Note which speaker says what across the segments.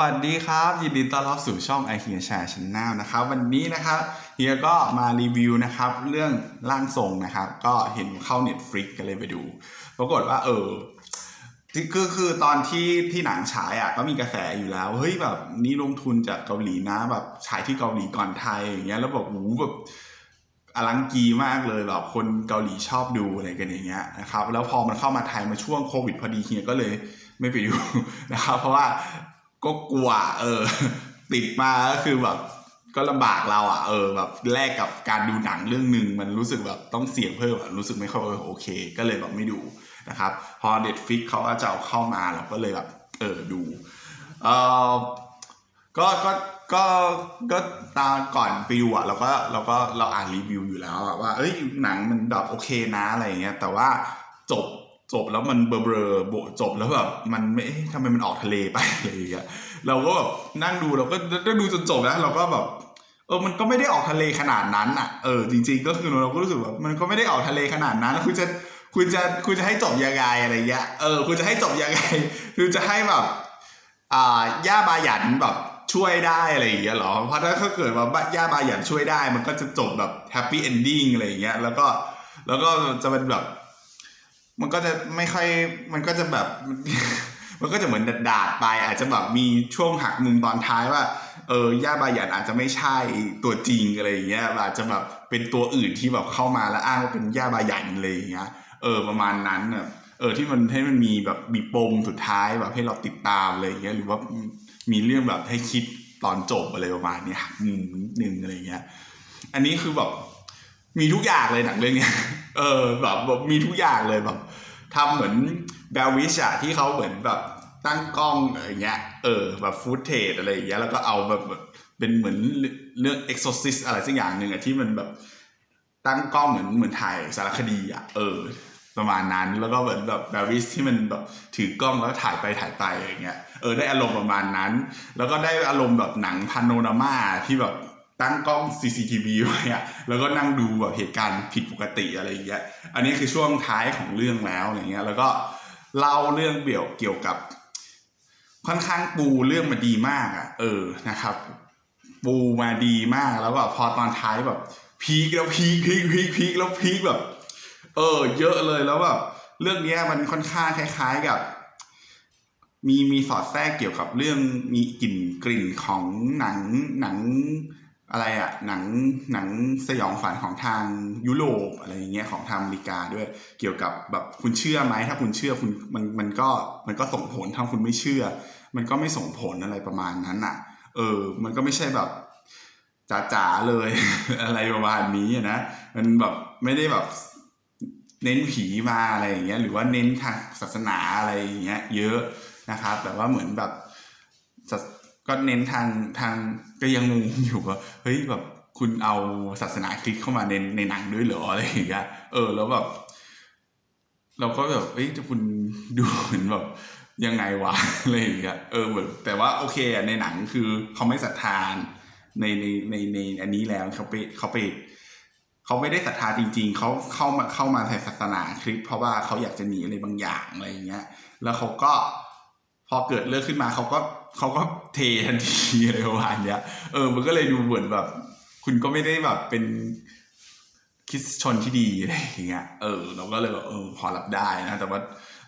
Speaker 1: วัสดีครับ ยินดีต้อนรับสู่ช่อง i อเฮียแชร์ชแนลนะครับ วันนี้นะครับเฮียก็มารีวิวนะครับเรื่องร่างทรงนะครับ ก็เห็นเข้า Netflix ก็เลยไปดู ปรากฏว่า เออคือคือตอนที่ที่หนังฉายอะก็มีกระแสอยู่แล้ว เฮ้ยแบบนี่ลงทุนจากเกาหลีนะแบบฉายที่เกาหลีก่อนไทยอย่างเงี้ยแล้วแบบหูแบบอลังกีมากเลยแบบคนเกาหลีชอบดูอะไรกันอย่างเงี้ยนะครับแล้วพอมันเข้ามาไทยมาช่วงโควิดพอดีเฮียก็เลยไม่ไปดูนะครับเพราะว่า ก็กลัว เออ ติดมาก็คือแบบ ก็ลำบากเราอะ เออ แบบแลกกับการดูหนังเรื่องหนึ่งมันรู้สึกแบบต้องเสี่ยงเพิ่มอะรู้สึกไม่ค่อยโอเค ก็เลยแบบไม่ดูนะครับ พอเด็ดฟิกเขาก็จะเอาเข้ามาเราก็เลยแบบ เออดูเออก็ก็ก็ก็ตาก่อนไปดูอะเราก็เราก็เราอ่านรีวิวอยู่แล้วว่า เอ้ยหนังมันแบบโอเคนะอะไรเงี้ยแต่ว่าจบ จบแล้วมันเบลอเบลอโบจบแล้วแบบมันไม่ทำไมมันออกทะเลไปอะไรอย่างเงี้ยเราก็แบบนั่งดูเราก็ได้ดูจนจบแล้ว เราก็แบบเออมันก็ไม่ได้ออกทะเลขนาดนั้นอะเออจริง ๆ ก็คือเราก็รู้สึกว่ามันก็ไม่ได้ออกทะเลขนาดนั้นคุณจะคุณจะคุณจะให้จบยังไงอะไรเงี้ยเออคุณจะให้จบยังไงคือจะให้แบบอ่าย่าบาหยันแบบช่วยได้อะไรอย่างเงี้ยเหรอ เพราะถ้าเกิดว่าย่าบาหยันช่วยได้ มันก็จะจบแบบแฮปปี้เอนดิ้งอะไรอย่างเงี้ยแล้วก็แล้วก็จะเป็นแบบ มันก็จะไม่ค่อยมันก็จะแบบ มันก็จะเหมือนดาดไป อาจจะแบบมีช่วงหักมุมตอนท้ายว่า เออย่าบาหยันอาจจะไม่ใช่ตัวจริงอะไรอย่างเงี้ยอาจจะแบบเป็นตัวอื่นที่แบบเข้ามาแล้วอ้างว่าเป็นย่าบาหยันอะไรอย่างเงี้ยเออประมาณนั้นเน่ะเออที่มันให้มันมีแบบมีปมสุดท้ายแบบให้เราติดตามอะไรอย่างเงี้ยหรือว่ามีเรื่องแบบให้คิดตอนจบอะไรประมาณนี้หักมุมนิดนึงอะไรอย่างเงี้ย อันนี้คือแบบ มีทุกอย่างเลยหนังเรื่องเนี้ย เออแบบแบบมีทุกอย่างเลยแบบทำเหมือนแบลวิชอะที่เขาเหมือนแบบตั้งกล้องอะไรเงี้ย เออ แบบฟูตเทจอะไรอย่างเงี้ย แล้วก็เอาแบบเป็นเหมือนเรื่อง exorcist อะไรสักอย่างหนึ่งอะที่มันแบบตั้งกล้องเหมือนเหมือนถ่ายสารคดีอะเออ ประมาณนั้นแล้วก็เหมือนแบบแบลวิชที่มันแบบถือกล้องแล้วถ่ายไปถ่ายไปอย่างเงี้ย เออได้อารมณ์ประมาณนั้น แล้วก็ได้อารมณ์แบบหนังพานโนรามาที่แบบ ตั้งกล้อง CCTV ไว้อะแล้วก็นั่งดูแบบเหตุการณ์ผิดปกติอะไรอย่างเงี้ย อันนี้คือช่วงท้ายของเรื่องแล้วอะไรเงี้ย แล้วก็เล่าเรื่องเกี่ยวเกี่ยวกับ ค่อนข้างปูเรื่องมาดีมากอะ เออ นะครับ ปูมาดีมากแล้วแบบพอตอนท้ายแบบ พีคแล้วพีคพีคพีคพีคแล้วพีคแบบ เออ เยอะเลยแล้วแบบเรื่องเนี้ยมันค่อนข้างคล้าย ๆกับ มีมีสอดแทรกเกี่ยวกับเรื่องมีกลิ่นกลิ่นของหนังหนัง อะไรอะหนังหนังสยองฝันของทางยุโรปอะไรอย่างเงี้ยของทางอเมริกาด้วยเกี่ยวกับแบบคุณเชื่อไหมถ้าคุณเชื่อคุณมันมันก็มันก็ส่งผลถ้าคุณไม่เชื่อ มันก็ไม่ส่งผลอะไรประมาณนั้นอะเออ มันก็ไม่ใช่แบบจ๋าๆเลย อะไรประมาณนี้นะมันแบบไม่ได้แบบเน้นผีมาอะไรอย่างเงี้ยหรือว่าเน้นทางศาสนาอะไรอย่างเงี้ย เยอะนะครับ แต่ว่าเหมือนแบบ ก็เน้นทางทางก็ยังงงอยู่ว่าเฮ้ยแบบคุณเอาศาสนาคริสต์เข้ามาในในหนังด้วยเหรออะไรอย่างเงี้ยเออ แล้วแบบเราก็แบบเอ้ยจะคุณดูเหมือนแบบยังไงวะอะไรอย่างเงี้ยเออเหมือนแต่ว่าโอเคอะในหนังคือเขาไม่ศรัทธาในในในในอันนี้แล้วเขาไปเขาไปเขาไม่ได้ศรัทธาจริง ๆเขาเข้ามาเข้ามาในศาสนาคริสต์เพราะว่าเขาอยากจะหนีอะไรบางอย่างอะไรอย่างเงี้ย แล้วเขาก็พอเกิดเรื่องขึ้นมาเขาก็ เขาก็เททันทีอะไรประมาณเนี้ย เออ มันก็เลยดูเหมือนแบบ คุณก็ไม่ได้แบบเป็นคริสชนที่ดีอะไรอย่างเงี้ย เออ เราก็เลยแบบเออพอรับได้นะ แต่ว่า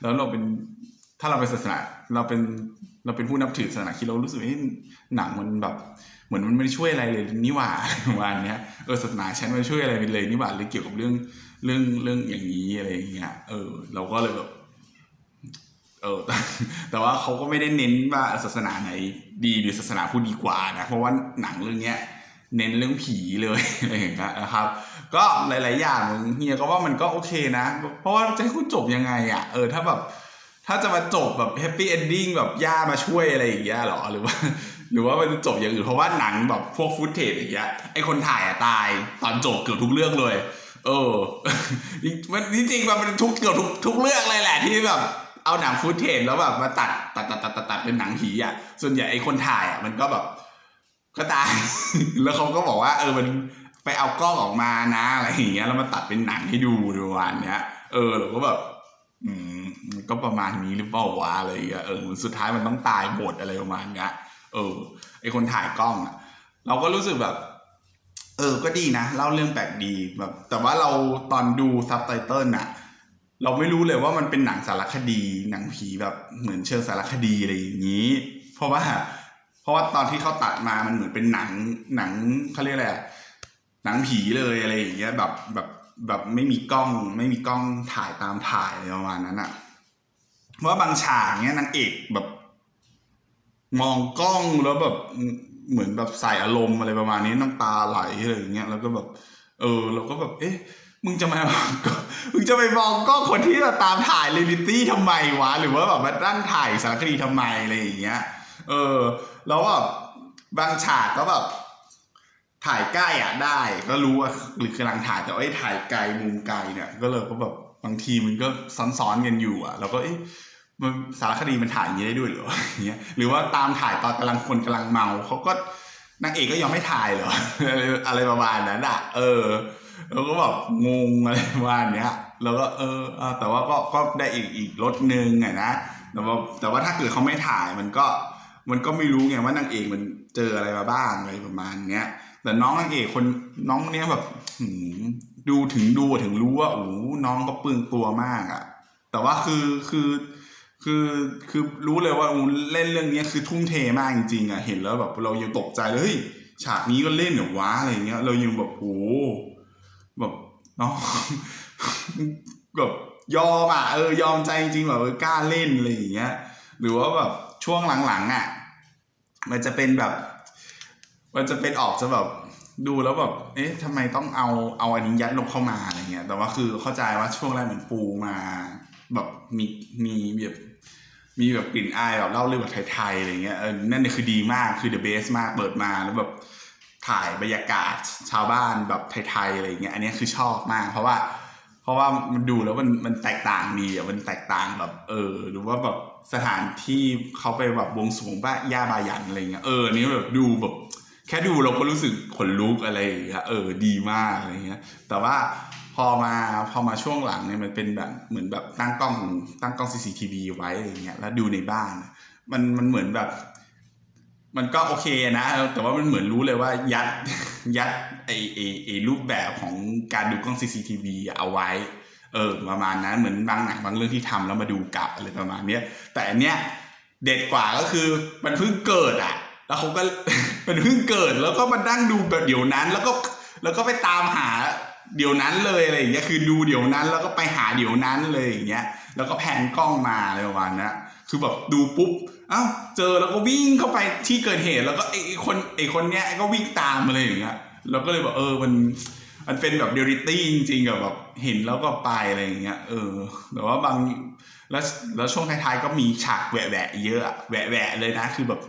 Speaker 1: แล้วเราเป็นถ้าเราเป็นศาสนาเราเป็นเราเป็นผู้นับถือศาสนาคริสต์เรารู้สึกว่าหนังมันแบบเหมือนมันไม่ช่วยอะไรเลยนี่หว่าประมาณเนี้ยเออศาสนาฉันไม่ช่วยอะไรเลยนี่หว่าหรือเกี่ยวกับเรื่องเรื่องเรื่องอย่างนี้อะไรอย่างเงี้ยเออ เราก็เลยแบบ เออแต่แต่ว่าเขาก็ไม่ได้เน้นว่าศาสนาไหนดีหรือศาสนาผู้ดีกว่านะ เพราะว่าหนังเรื่องเนี้ยเน้นเรื่องผีเลยอะไรอย่างเงี้ยนะครับ ก็หลาย ๆ อย่างเฮียก็ว่ามันก็โอเคนะ เพราะว่าจะให้คุณจบยังไงอะเออถ้าแบบถ้าจะมาจบแบบแฮปปี้เอนดิ้งแบบย่ามาช่วยอะไรอย่างเงี้ยหรอหรือว่า หรือว่ามันจะจบอย่างอื่นเพราะว่าหนังแบบพวกฟุตเทจอย่างเงี้ยไอคนถ่ายอะตายตอนจบเกือบทุกเรื่องเลย เออมันจริงๆมันเป็นทุกเกือบทุกทุกเรื่องเลยแหละที่แบบ เอาหนังฟุตเทจแล้วแบบมาตัดตัดตัดตัดตัดตัดเป็นหนังผีอะ ส่วนใหญ่ไอคนถ่ายอะมันก็แบบก็ตาย แล้วเขาก็บอกว่า เออมันไปเอากล้องออกมานะอะไรอย่างเงี้ยแล้วมาตัดเป็นหนังให้ดูประมาณเนี้ย เออเราก็แบบ อืมก็ประมาณนี้หรือเปล่าวะอะไรอย่างเงี้ยเออสุดท้ายมันต้องตายหมดอะไรประมาณเนี้ยเออ ไอคนถ่ายกล้องอะเราก็รู้สึกแบบ เออ ก็ดีนะเล่าเรื่องแปลกดีแบบ แต่ว่าเราตอนดูซับไตเติลน่ะ เราไม่รู้เลยว่ามันเป็นหนังสารคดี หนังผีแบบเหมือนเชิงสารคดีอะไรอย่างนี้ เพราะว่า เพราะว่าตอนที่เขาตัดมามันเหมือนเป็นหนังหนังเขาเรียกอะไรอะหนังผีเลยอะไรอย่างเงี้ยแบบแบบแบบไม่มีกล้อง ไม่มีกล้องถ่ายตามถ่ายอะไรประมาณนั้นอะเพราะว่าบางฉากเนี้ยนางเอกแบบ มองกล้องแล้วแบบเหมือนแบบใส่อารมณ์อะไรประมาณนี้น้ำตาไหลอะไรอย่างเงี้ยแล้วก็แบบ เออเราก็แบบ เอ๊ะ มึงจะมามึงจะไปมองกล้องคนที่มาตามถ่ายเรียลิตี้ทำไมวะ หรือว่าแบบมาตั้งถ่ายสารคดีทำไมอะไรอย่างเงี้ย เออ แล้วแบบบางฉากก็แบบถ่ายใกล้อะได้ ก็รู้ว่าหรือกำลังถ่ายแต่ว่าไอ้ถ่ายไกลมุมไกลเนี่ย ก็เลยก็แบบบางทีมันก็ซ้อนๆกันอยู่อะ แล้วก็เอ๊ะมันสารคดีมันถ่ายอย่างนี้ได้ด้วยเหรออย่างเงี้ยหรือว่าตามถ่ายตอนกำลังคนกำลังเมาเขาก็นางเอกก็ยังไม่ถ่ายเหรออะไรอะไรประมาณนั้นอะ เออ แล้วก็แบบงงอะไรประมาเนี้ยแล้วก็เออแต่ว่าก็ก็ได้อีกอีกรถหนึ่งไงนะแต่ว่าแต่ว่าถ้าเกิดเขาไม่ถ่ายมันก็ มันก็ไม่รู้ไงว่านางเอกมันเจออะไรมาบ้างอะไรประมาณเนี้ยแต่น้องนางเอกคนน้องเนี้ยแบบดูถึงดูถึงรู้ว่าโอ้น้องก็เปลืองตัวมากอะ่ะ แต่ว่าคือคือคือคือรู้เลยว่าอูเล่นเรื่องนี้คือทุ่มเทมากจริงๆอะเห็นแล้วแบบเรายังตกใจเลยฉากนี้ก็เล่นเหรอวะอะไรเงี้ย เรายังแบบโอ้ น้องแบบยอมอะเออยอมใจจริงแบบเออกล้าเล่นอะไรอย่างเงี้ย หรือว่าแบบช่วงหลังๆอะ มันจะเป็นแบบ มันจะเป็นออกจะแบบดูแล้วแบบ เอ๊ะทำไมต้องเอาเอาอันนี้ยัดลงเข้ามาอะไรเงี้ย แต่ว่าคือเข้าใจว่าช่วงแรกเหมือนปูมาแบบมีมีแบบมีแบบกลิ่นอายแบบเล่าเรื่องแบบไทยๆอะไรเงี้ยเออนั่นเนี่ยคือดีมากคือ the best มากเปิดมาแล้วแบบ ถ่ายบรรยากาศชาวบ้านแบบไทยๆอะไรเงี้ยอันนี้คือชอบมาก เพราะว่า เพราะว่ามันดูแล้วมันมันแตกต่างดีอะมันแตกต่างแบบ เออหรือว่าแบบสถานที่เขาไปแบบวงสวงบ้าย่าบายันอะไรเงี้ยเออนนี้แบบดูแบบ แค่ดูเราก็รู้สึกขนลุกอะไรอย่างเงี้ยเออดีมากอะไรเงี้ย แต่ว่าพอมาพอมาช่วงหลังเนี่ยมันเป็นแบบเหมือนแบบตั้งกล้องตั้งกล้อง CCTV ไว้อะไรเงี้ยแล้วดูในบ้าน มันมันเหมือนแบบ มันก็โอเคนะ แต่ว่ามันเหมือนรู้เลยว่ายัดยัดไอไอไอรูปแบบของการดูกล้อง CCTV เอาไว้ เออประมาณนั้นเหมือนบางหนังบางเรื่องที่ทำแล้วมาดูกลับอะไรประมาณเนี้ย แต่อันเนี้ยเด็ดกว่าก็คือมันเพิ่งเกิดอะ แล้วเขาก็มันเพิ่งเกิดแล้วก็มานั่งดูแบบเดี๋ยวนั้น แล้วก็แล้วก็ไปตามหาเดี๋ยวนั้นเลยอะไรอย่างเงี้ยคือดูเดี๋ยวนั้น แล้วก็ไปหาเดี๋ยวนั้นเลยอย่างเงี้ย แล้วก็แพนกล้องมาอะไรประมาณนั้นคือแบบดูปุ๊บ อ้าเจอแล้วก็วิ่งเข้าไปที่เกิดเหตุ แล้วก็ไอ้คนไอ้คนเนี้ยก็วิ่งตามอะไรอย่างเงี้ยเราก็เลยบอกเออมันมันเป็นแบบเรียลิตี้จริงๆกับแบบเห็นแล้วก็ไปอะไรอย่างเงี้ยเออแต่ว่าบางแล้วแล้วช่วงท้ายๆก็มีฉากแหวะๆเยอะอะแหวะๆเลยนะคือแบบ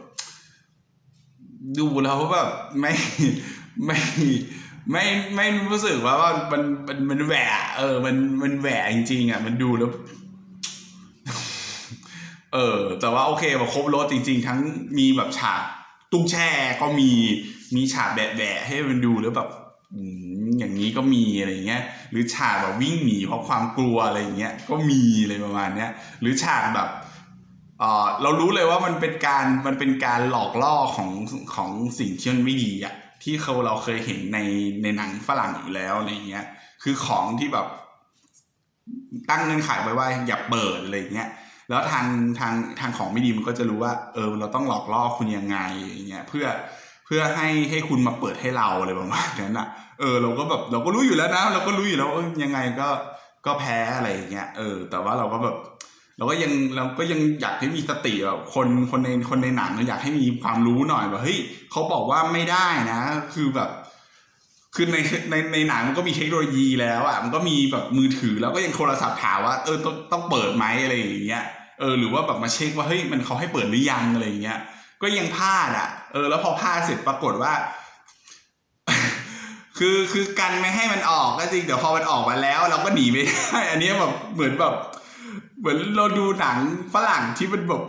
Speaker 1: ดูแล้วแบบไม่ไม่ไม่ไม่รู้สึกว่าว่ามันมันมันแหวะเออ มันมันแหวะจริงๆอะมันดูแล้ว เออ แต่ว่าโอเคแบบครบรถจริง ๆ ทั้งมีแบบฉากตุ้งแช่ก็มีมีฉากแบะๆให้มันดูแล้วแบบอย่างนี้ก็มีอะไรเงี้ย หรือฉากแบบวิ่งหนีเพราะความกลัวอะไรเงี้ยก็มีอะไรประมาณเนี้ย หรือฉากแบบเออเรารู้เลยว่ามันเป็นการมันเป็นการหลอกล่อของของสิ่งที่มันไม่ดีอะที่เขาเราเคยเห็นในในหนังฝรั่งอยู่แล้วอะไรเงี้ย คือของที่แบบตั้งเงื่อนไขไว้ว่าอย่าเปิดอะไรเงี้ย แล้วทางทางทางของไม่ดีมันก็จะรู้ว่า เออเราต้องหลอกล่อคุณยังไงอย่างเงี้ยเพื่อเพื่อให้ให้คุณมาเปิดให้เราอะไรประมาณนั้นอะ เออ เราก็แบบเราก็รู้อยู่แล้วนะ เราก็รู้อยู่แล้วว่ายังไงก็ก็แพ้อะไรอย่างเงี้ยเออ แต่ว่าเราก็แบบเราก็ยังเราก็ยังอยากให้มีสติแบบคนคนในคนในหนังเราอยากให้มีความรู้หน่อยแบบเฮ้ยเขาบอกว่าไม่ได้นะ คือแบบคือในในในหนังมันก็มีเทคโนโลยีแล้วอะมันก็มีแบบมือถือแล้วก็ยังโทรศัพท์ถามว่าเออต้องต้องเปิดไหมอะไรอย่างเงี้ย เออหรือว่าแบบมาเช็คว่าเฮ้ยมันเขาให้เปิดหรือยังอะไรอย่างเงี้ย ก็ยังพลาดอะ เออ แล้วพอพลาดเสร็จปรากฏว่า คือคือกันไม่ให้มันออกก็จริงแต่พอมันออกมาแล้ว เราก็หนีไม่ได้อันนี้แบบเหมือนแบบ เหมือนเราดูหนังฝรั่งที่มันแบบ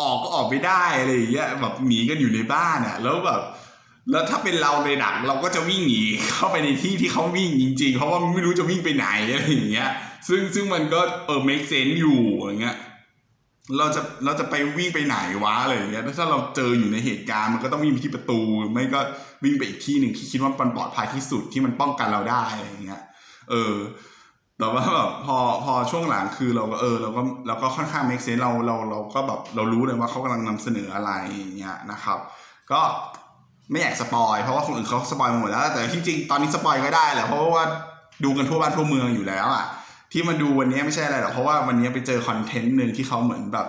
Speaker 1: ออกก็ออกไม่ได้อะไรอย่างเงี้ยแบบหนีกันอยู่ในบ้านอะ แล้วแบบแล้วถ้าเป็นเราในหนังเราก็จะวิ่งหนีเข้าไปในที่ที่เขาวิ่งจริง ๆ เพราะว่าไม่รู้จะวิ่งไปไหนอะไรอย่างเงี้ย ซึ่งซึ่งมันก็เออ make sense อยู่อย่างเงี้ย เราจะเราจะไปวิ่งไปไหนวะอะไรอย่างเงี้ยถ้าเราเจออยู่ในเหตุการณ์มันก็ต้องวิ่งไปที่ประตู ไม่ก็วิ่งไปอีกที่หนึ่งที่คิดว่ามันปลอดภัยที่สุดที่มันป้องกันเราได้อะไรอย่างเงี้ย เออแต่ว่าแบบพอพอช่วงหลังคือเราก็เออเราก็เราก็ค่อนข้าง make sense เราเราเราก็แบบเรารู้เลยว่าเขากำลังนำเสนออะไรอย่างเงี้ยนะครับ ก็ไม่อยากสปอยเพราะว่าคนอื่นเขาสปอยหมดแล้ว แต่ที่จริงตอนนี้สปอยก็ได้แหละเพราะว่าดูกันทั่วบ้านทั่วเมืองอยู่แล้วอะ ที่มาดูวันนี้ไม่ใช่อะไรหรอกเพราะว่าวันนี้ไปเจอคอนเทนต์หนึ่งที่เขาเหมือนแบบ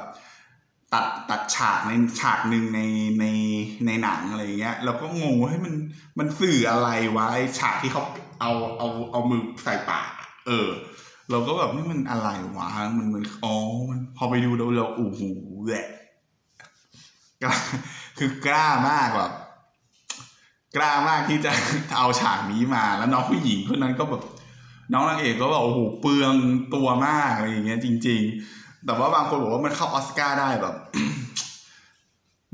Speaker 1: ตัดตัดฉากในฉากหนึ่งในในในหนังอะไรเงี้ยเราก็งงว่าเฮ้มันมันสื่ออะไรวะไอฉากที่เขาเอาเอาเอามือใส่ปากเออ เราก็แบบนี่มันอะไรวะมันมันอ๋อมันพอไปดูแล้วเราโอ้โหแหละกล้าคือกล้ามากแบบกล้ามากที่จะเอาฉากนี้มาแล้วน้องผู้หญิงคนนั้นก็แบบ น้องนางเอกก็แบบโอ้โหเปลืองตัวมากอะไรอย่างเงี้ยจริง ๆ แต่ว่าบางคนบอกว่ามันเข้าออสการ์ได้แบบ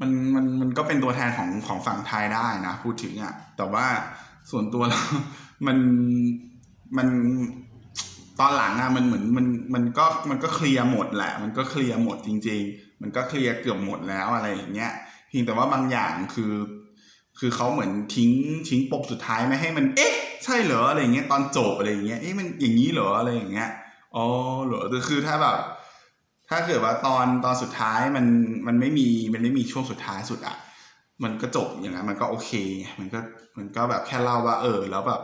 Speaker 1: มันมันมันก็เป็นตัวแทนของของฝั่งไทยได้นะ พูดถึงอะ แต่ว่าส่วนตัวแล้วมันมันตอนหลังอะมันเหมือนมันมันก็มันก็เคลียร์หมดแหละ มันก็เคลียร์หมดจริง ๆ มันก็เคลียร์เกือบหมดแล้วอะไรอย่างเงี้ยเพียงแต่ว่าบางอย่างคือ คือเขาเหมือนทิ้งทิ้งปมสุดท้ายไม่ให้มัน เอ๊ะ ใช่เหรออะไรอย่างเงี้ยตอนจบอะไรอย่างเงี้ยเอ๊ะมันอย่างนี้เหรออะไรอย่างเงี้ยอ๋อเหรอแต่คือถ้าแบบ ถ้าเกิดว่าตอนตอนสุดท้ายมันมันไม่มีมันไม่มีช่วงสุดท้ายสุดอะมันก็จบอย่างนั้นมันก็โอเคมันก็มันก็แบบแค่เล่าว่า เออ แล้วแบบ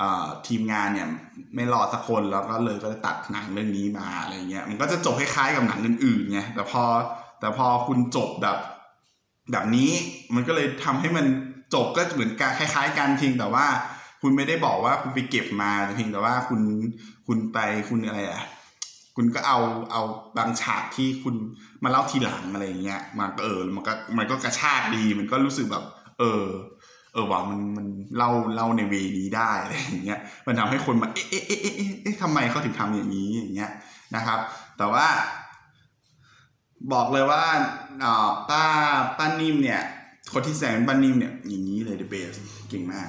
Speaker 1: อ่าทีมงานเนี่ยไม่รอสักคนแล้วก็เลยก็เลยตัดหนังเรื่องนี้มาอะไรเงี้ยมันก็จะจบคล้ายๆกับหนังอื่นๆไงแต่พอแต่พอคุณจบแบบ แบบนี้มันก็เลยทำให้มันจบก็เหมือนกันคล้าย ๆกันเพียงแต่ว่า คุณไม่ได้บอกว่าคุณไปเก็บมาเพียงแต่ว่าคุณคุณไปคุณอะไรอะคุณก็เอาเอาบางฉากที่คุณมาเล่าทีหลังอะไรเงี้ยมันก็เออมันก็มันก็กระชากดี มันก็รู้สึกแบบ เออ เออว่ามันมันเล่าเล่าในเวนี้ได้อะไรอย่างเงี้ยมันทำให้คนมาเอ๊ะเอ๊ะเอ๊ะเอ๊ะเอ๊ะเอ๊ะทำไมเขาถึงทำอย่างนี้อย่างเงี้ยนะครับ แต่ว่า บอกเลยว่าป้าป้านิ่มเนี่ย คนที่แสดงเป็นป้านิ่มเนี่ยอย่างนี้เลยเดอะเบสเก่งมาก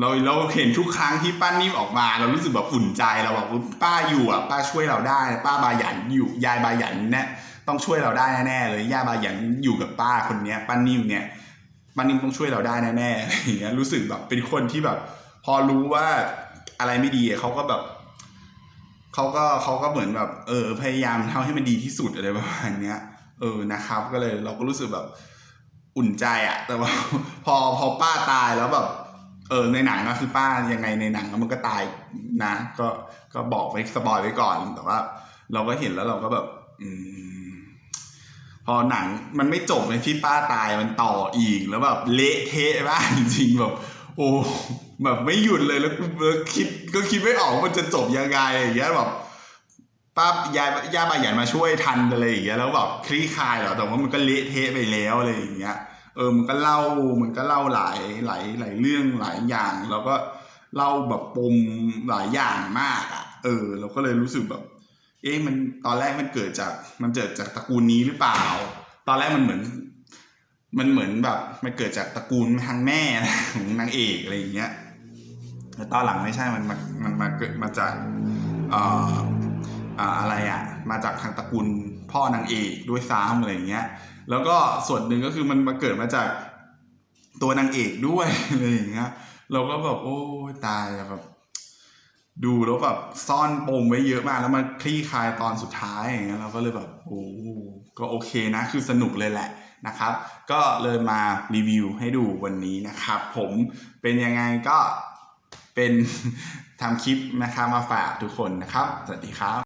Speaker 1: เราเราเห็นทุกครั้งที่ป้านิ่มออกมา เรารู้สึกแบบอุ่นใจเราแบบว่าป้าอยู่อะป้าช่วยเราได้ ป้าบายันอยู่ยายบายันเนี่ยต้องช่วยเราได้แน่ๆเลยย่าบายันอยู่กับป้าคนเนี้ยป้านิ่มเนี่ยป้านิ่มต้องช่วยเราได้แน่ๆอะไรอย่างเงี้ยรู้สึกแบบเป็นคนที่แบบ พอรู้ว่าอะไรไม่ดีเขาก็แบบ เขาก็เขาก็เหมือนแบบเออพยายามทำให้มันดีที่สุดอะไรประมาณเนี้ย เออนะครับ ก็เลยเราก็รู้สึกแบบอุ่นใจอะแต่ว่าพอพอป้าตายแล้วแบบเออในหนังก็คือป้ายังไงในหนังมันก็ตายนะ ก็ก็บอกไว้สปอยไว้ก่อนแต่ว่า เราก็เห็นแล้วเราก็แบบ อืม พอหนังมันไม่จบในที่ป้าตายมันต่ออีกแล้วแบบเละเทะมากจริงแบบ โอ้ แบบไม่หยุดเลยแล้วกูคิดก็คิดไม่ออกว่ามันจะจบยังไงอย่างเงี้ยแบบป้ายายย่าบาหยันมาช่วยทันอะไรอย่างเงี้ยแล้วแบบคลี่คลายเหรอแต่ว่ามันก็เละเทะไปแล้วอะไรอย่างเงี้ย เออมันก็เล่ามันก็เล่าหลายหลายหลายเรื่องหลายอย่าง แล้วก็เล่าแบบปมหลายอย่างมากอะ เออ เราก็เลยรู้สึกแบบ เอ๊ะมันตอนแรกมันเกิดจากมันเกิดจากตระกูลนี้หรือเปล่า ตอนแรกมันเหมือน มันเหมือนแบบมันเกิดจากตระกูลทางแม่ของนางเอกอะไรอย่างเงี้ยแต่ตอนหลังไม่ใช่มันมามันมาเกิดมาจากเอ่ออ่าอะไรอะ มาจากทางตระกูลพ่อนางเอกด้วยซ้ำอะไรอย่างเงี้ย แล้วก็ส่วนหนึ่งก็คือมันมาเกิดมาจากตัวนางเอกด้วยอะไรอย่างเงี้ย เราก็แบบโอ้ตายอะแบบ ดูแล้วแบบซ่อนปมไว้เยอะมากแล้วมันคลี่คลายตอนสุดท้ายอย่างเงี้ยเราก็เลยแบบโอ้ก็โอเคนะ คือสนุกเลยแหละนะครับ ก็เลยมารีวิวให้ดูวันนี้นะครับ ผมเป็นยังไงก็เป็นทำคลิปนะครับมาฝากทุกคนนะครับ สวัสดีครับ